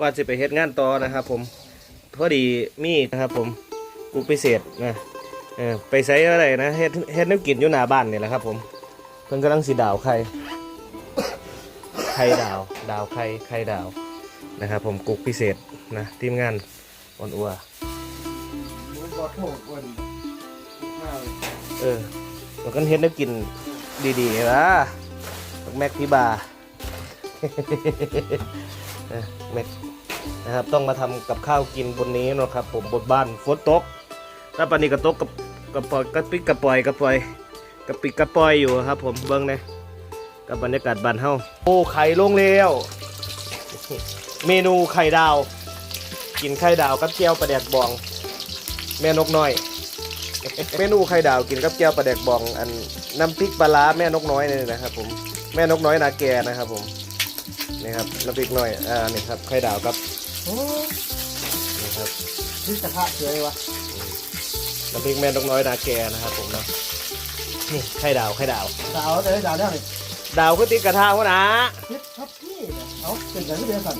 ก่อนจะไปเฮ็ดงานต่อนะครับ ผมพอดีมีนะครับผมกุ๊กพิเศษนะเออไปใส่อะไรนะเฮ็ดเฮ็ดน้ำกินอยู่หน้าบ้านนี่แหละครับ ผมเพิ่นกำลังสีดาวไข่ไข่ดาว ดาวไข่ไข่ดาวนะครับผมกุ๊กพิเศษนะทีมงานอ่อนอัวผมขอโทษคนเออแล้วก็เฮ็ดน้ำกินดีๆนะแม็กพี่บาแม็ก นะครับ ต้องมาทำกับข้าวกินบนนี้เนะครับ ผมบนบ้านฝนตกแล้วปานนี้ก็ตกกับกับปล่อยกระปิกกระปล่อยกระปล่อยกระปิกกระปล่อยอยู่ครับ ผมเบิ้งเนี่ยกับบรรยากาศบ้านเฮาโอ้ไข่ลงแล้วเมนูไข่ดาว กินไข่ดาวกับแก้วปลาแดกบอง แม่นกน้อย เมนูไข่ดาวกินกับแก้วปลาแดกบอง อันน้ำพริกปลาร้าแม่นกน้อยนี่นะครับ ผมแม่นกน้อยนาแกนะครับ ผมนี่ครับน้ำพริกน้อยอ่านี่ครับไข่ดาวครับ โอ้นี่ครับนี่กระทะเฉยวะน้ำพริกแม่นกน้อยนาแกนะครับผมเนาะนี่ไข่ดาวไข่ดาว ดาวแต่ดาวเนี่ยนี่ดาวก็ติดกระทะวะนะคิดครับพี่เอาเป็นอย่างที่เดียวกัน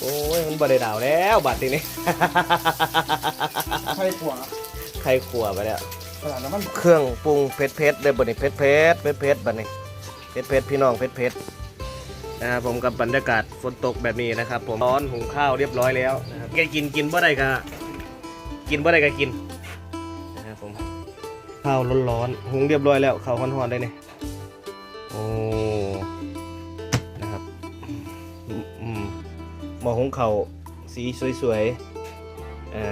โอ้ยมันบ่ได้ดาวแล้วบัดทีนี้ใช่ขวาไข่ขัวไปแล้วขนาดนั้นมันเครื่องปรุงเผ็ดเผ็ดๆเลยบัดนี้เผ็ดเผ็ดเผ็ดเผ็ดๆบัดนี้เผ็ดเผ็ดๆพี่น้องเผ็ดเผ็ดๆ นะครับผมกับบรรยากาศฝนตกแบบนี้นะครับ ผมร้อนหุงข้าวเรียบร้อยแล้วนะครับแกกินกินบ่ได้ก็กินบ่ได้ก็กินนะครับผมข้าวร้อนๆหุงเรียบร้อยแล้วข้าวฮ้อนๆได้เนี่ยโอ้นะครับอืมหม้อหุงข้าวสีสวยๆอ่า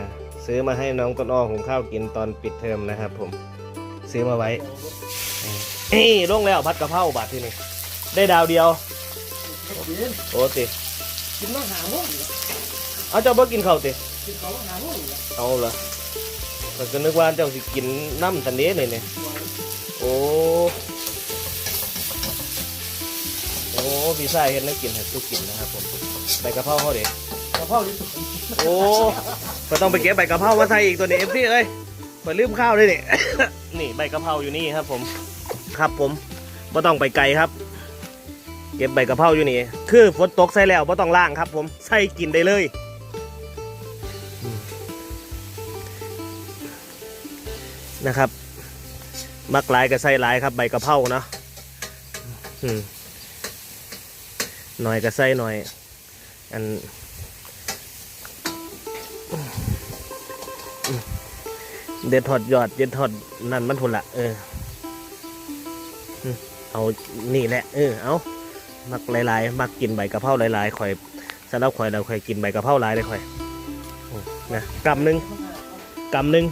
ซื้อมาให้น้องต้นอ้อหุงข้าวกินตอนปิดเทอมนะครับ ผมซื้อมาไว้เฮ้ยลงแล้วพัดกะเพราบาทที่นี่ได้ดาวเดียว กินโอ้ติกินต้องหาห้องเอาเจ้าบ่กินข้าวติกินเขาหาห้องเอาเหรอก็จะนึกว่าเจ้าสิกินน้ำทันเด้นี่เนี่ยโอ้โอ้พี่ชายเห็นนักกินให้ทุกกินนะครับผมใบกะเพราเขาเด็กระเพราที่สุดโอ้ก็ต้องไปเก็บใบกะเพรามาใส่อีกตัวนี้เอฟซีเอ้ยเปิดลืมข้าวด้วยนี่นี่ใบกะเพราอยู่นี่ครับผม ครับผมไม่ต้องไปไกลครับ เก็บใบกะเพราอยู่นี่ คือฝนตกใส่แล้วไม่ต้องล่างครับผม ใส่กินได้เลย นะครับ มักหลายกับใส่หลายครับใบกะเพราเนาะหน่อยกับใส่หน่อย อันเด็ดถอดยอดเด็ดถอดนั่นมันทุนละเออ เอา นี่แหละ เออ เอา มักหลายๆ มักกินใบกะเพราหลายๆข่อยสำหรับข่อยเราข่อยกินใบกะเพราหลายเลยข่อยโอ้นะกำหนึ่งกำหนึ่ง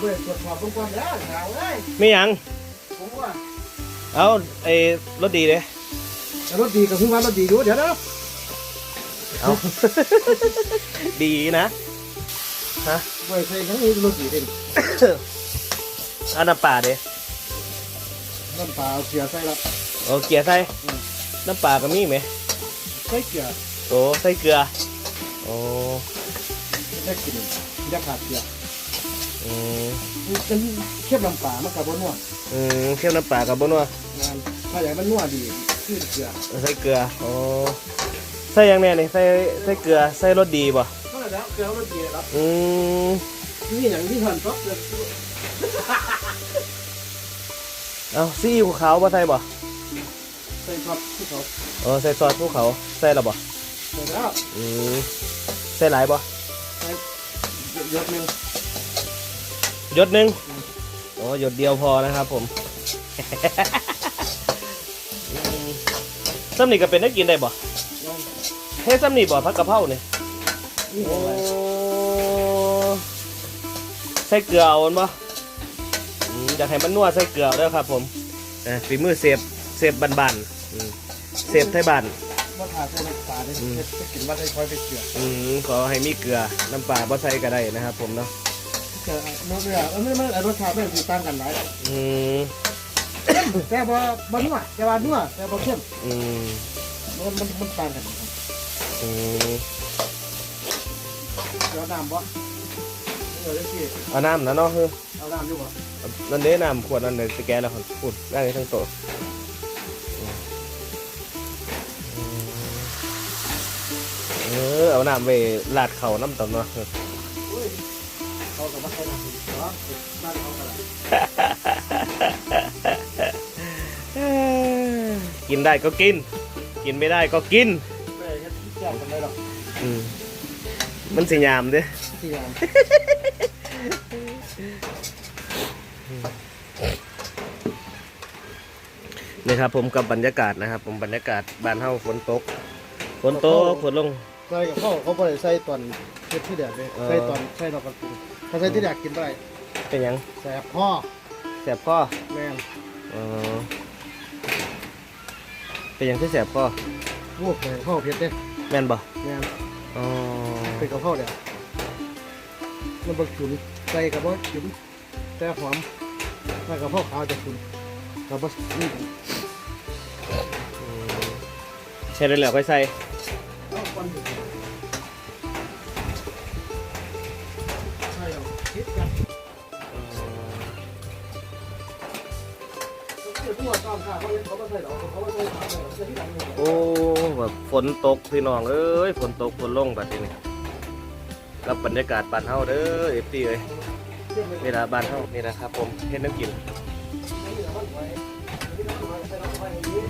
เบื่อตรวจสอบก่อนๆแล้วหนาวเลยไม่หยังผมว่าเอาไอ้รถดีเลยแต่รถดีกับเพิ่งว่ารถดีอยู่เดี๋ยวนะเอาดีนะเบื่อเคยทั้งนี้รถดีเด่นอันน้ำป่าเด้ น้ำปลาเอาเกลือใส่แล้วโอ้เกียร์ใส่น้ำป่าก็มีไหมใส่เกลือโอ้ใส่เกลือโอ้ไม่ได้กินอย่าขาดเกลืออืมมันเข้มน้ำปลามันกับบนนัวอืมเคี่ยวน้ำป่ากับบนัวงานถ้าอยากให้มันนัวดีขึ้นเกลือใส่เกลือโอ้ใส่หยังแน่นี่ใส่ใส่เกลือใส่รสดีป่ะก็แล้วเกลือรสดีครับอืมนี่อย่างที่หันต๊อกเลย เอาซีอิ๊วขาวป่ะใส่ป่ะใส่ครับที่เขาเออใส่ซอสภูเขาใส่และป่ะใส่แล้วอืมใส่หลายป่ะใส่ยศหนึ่งหยดหนึ่งโอ้หยดเดียวพอนะครับผมอืมซ้ำนี่ก็เป็นนักกินได้ป่ะลองเฮ้ซ้ำนี่ป่ะผักกะเพราเนี่ยนี่โอ้อะไรใส่เกลือเอาอันป่ะ อืมอยากให้มันนัวใส่เกลือเด้อครับ ผมเอ่อฝีมือเซฟเซฟบ้านๆอืมเซฟไทยบ้านว่าทาใส่น้ำปลาได้จะกินว่าได้คอยไปเกลืออืมขอให้มีเกลือน้ำปลาบ่ใส่ก็ได้นะครับ ผมเนาะเกลือเนื้อเนื้อไม่ไม่รสชาติไม่คือต่างกันหลายอืมแต่พอบนัวแต่ว่านัวแต่พอเข้มอืมมันมันมันต่างกันอืมเดี๋ยวน้ำบ่เออเดี๋ยวสิเอาน้ำนะเนาะคือเอาน้ำอยู่บ่นั่นเด้น้ำขวดนั่นเลยสแกนแล้วคนพูดได้ทั้งโต๊ะเออเอาน้ำไปลาดเข่าน้ำต่ำเนาะอุ้ยเขากับว่าเขาหนักเนาะบ้านเขากันละกินได้ก็กิน กินไม่ได้ก็กินไม่ได้แค่ที่แจ้งกันได้หรอกอืม มันสิยามเด้ที่งานนี่ครับผมกับบรรยากาศนะครับ ผมบรรยากาศบ้านเฮาฝนตกฝนตกฝนลงใส่กับข้าวเขาบ่ได้ใส่ตอนเฮ็ดที่แดดเลยเออใส่ตอนใส่ดอกกระปุกถ้าใส่ที่แดดกินได้เป็นหยังแสบพ่อแสบพ่อแม่นเออเป็นหยังที่แสบพ่อโอ้แม่นข้าวเผ็ดเด้แม่นบ่แม่นอ๋อ เป็นกับข้าวแดดมันบ่ฉุนใส่กับบ่ฉุนแต่หอมใส่กับข้าวขาวจะฉุนกับบ่นี่ใช่ได้แล้วค่อยใส่เอาควันอยู่ใช่เอาคิดกันคือทั่วตอนข้าวเขาเล่นเขาบ่ใส่ดอกเขาบ่ใส่ขาวเลยใส่ที่หลังนี่โอ้แบบฝนตกพี่น้องเอ้ยฝนตกฝนลงบัดทีนี้ กับบรรยากาศบ้านเฮาเด้อเอฟซีเอ้ยเรื่องเลยนี่ละบ้านเฮานี่นะครับผมเฮ็ดน้ำกินใส่น้ำไว้อย่างนี้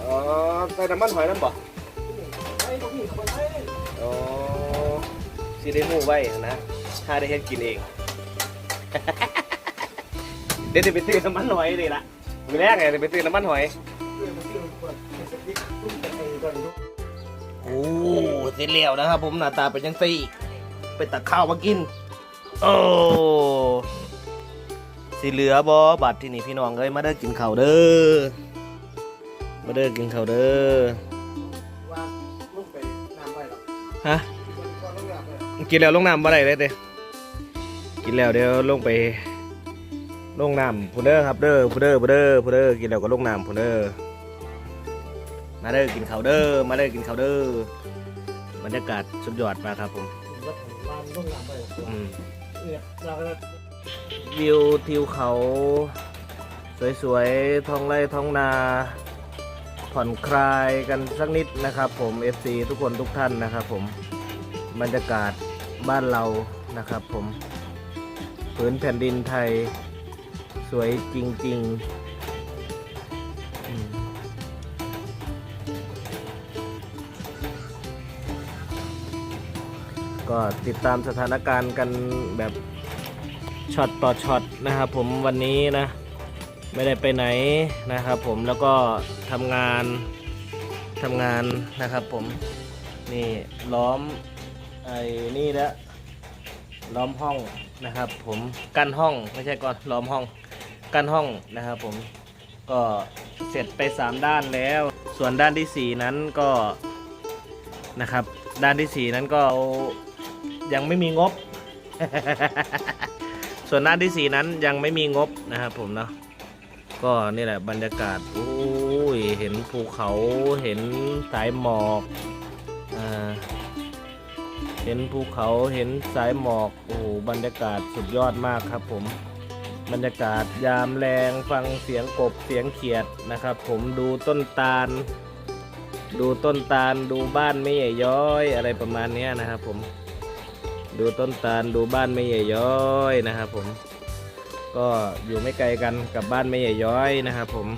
อ๋อใส่น้ำมันหอยน้ำบ่ไอ้พวกนี้เขาบ่ใส่อ๋อสิได้หมู่ไว้นะถ้าได้เฮ็ดกินเอง เดี๋ยวจะไปซื้อน้ำมันหอยเลยล่ะมือแรกไงจะไปซื้อน้ำมันหอยโอ้เสร็จแล้วนะครับผมหน้าตาเป็นยังไงอีก ไปตักข้าวมากิน โอ้สิเหลือบอบัตรที่นี่พี่น้องเอ้ยมาเด้อกินข้าวเด้อมาเด้อกินข้าวเด้อวางลูกไปน้ำไว้หรอกฮะก่อนต้องน้ำไว้กินแล้วลงน้ำบ่ได้เลยเด้กินแล้วเดี๋ยวลงไปลงน้ำพูเด้อครับเด้อพูเด้อพูเด้อพูเด้อกินแล้วก็ลงน้ำพูเด้อมาเด้อกินข้าวเด้อมาเด้อกินข้าวเด้อบรรยากาศสุดยอดมากครับผมวัด วางต้องน้ำไว้หรอกอืม เนี่ยเราก็วิวทิวเขา สวยๆ ท้องไร่ท้องนา ผ่อนคลายกันสักนิดนะครับผม FC ทุกคนทุกท่านนะครับผม บรรยากาศบ้านเรานะครับผมผืนแผ่นดินไทย สวยจริง ๆ ก็ติดตามสถานการณ์กันแบบช็อตต่อช็อตนะครับผมวันนี้นะ ไม่ได้ไปไหนนะครับผมแล้วก็ทำงานทำงานนะครับผมนี่ล้อมไอ้นี่แล้วล้อมห้องนะครับ ผมกั้นห้องไม่ใช่ก่อนล้อมห้องกั้นห้องนะครับผมก็เสร็จไป 3 ด้านแล้ว ส่วนด้านทีสี่4 นั้นก็นะครับ ด้านทีสี่4 นั้นก็เอา ยังไม่มีงบ ส่วนด้านที่4นั้นยังไม่มีงบนะครับผมเนาะก็นี่แหละบรรยากาศโอ้ยเห็นภูเขาเห็นสายหมอกอ่าเห็นภูเขาเห็นสายหมอกโอ้โหบรรยากาศสุดยอดมากครับผมบรรยากาศยามแรงฟังเสียงกบเสียงเขียดนะครับ ผมดูต้นตาล ดูต้นตาลดูบ้านไม่ใหญ่ย้อยอะไรประมาณนี้นะครับผม ดูต้นตาลดูบ้านไม่ใหญ่ย้อยนะครับผม ก็อยู่ไม่ไกลกันกับบ้านไม่ใหญ่ย้อยนะครับผม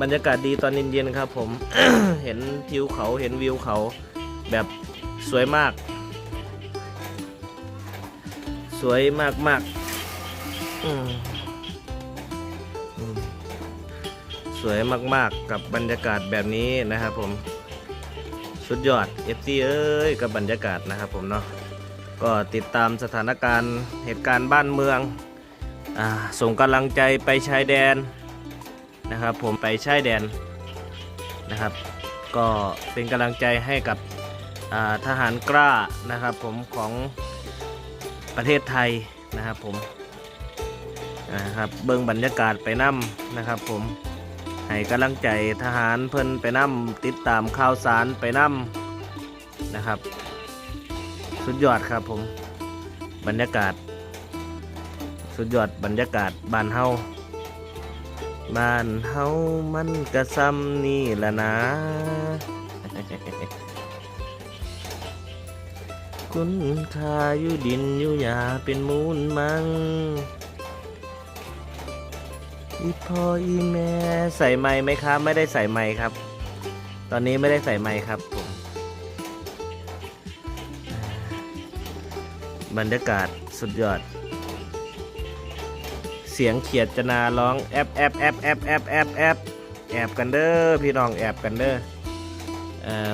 บรรยากาศดีตอนเย็นๆครับผม เห็นทิวเขาเห็นวิวเขาแบบสวยมาก สวยมากมากๆอืมอืมสวยมากๆกับบรรยากาศแบบนี้นะครับผม สุดยอด FC เอ้ยกับบรรยากาศนะครับผมเนาะก็ติดตามสถานการณ์เหตุการณ์บ้านเมืองอส่งกำลังใจไปชายแดนนะครับ ผมไปชายแดนนะครับ ก็เป็นกำลังใจให้กับทหารกล้านะครับ ผมของประเทศไทยนะครับผมนะครับเบิ่งบรรยากาศไปนํนะครับผม ให้กำลังใจทหารเพิ่นไปนำติดตามข่าวสารไปนำนะครับ สุดยอดครับผมบรรยากาศ สุดยอดบรรยากาศบ้านเฮาบ้านเฮามันกระซ้ำนี่ละนะ คุณค่าอยู่ดินอยู่หยาเป็นมูลมัง อีพ่ออีแม่ใส่ไม้ไหมครับ ไม่ได้ใส่ไม้ครับ ตอนนี้ไม่ได้ใส่ไม้ครับผมบรรยากาศสุดยอด เสียงเขียดจนาร้องแอบแอบแอบแอบแอบแอบแอบแอบกันเด้อพี่น้องแอบกันเด้อเออ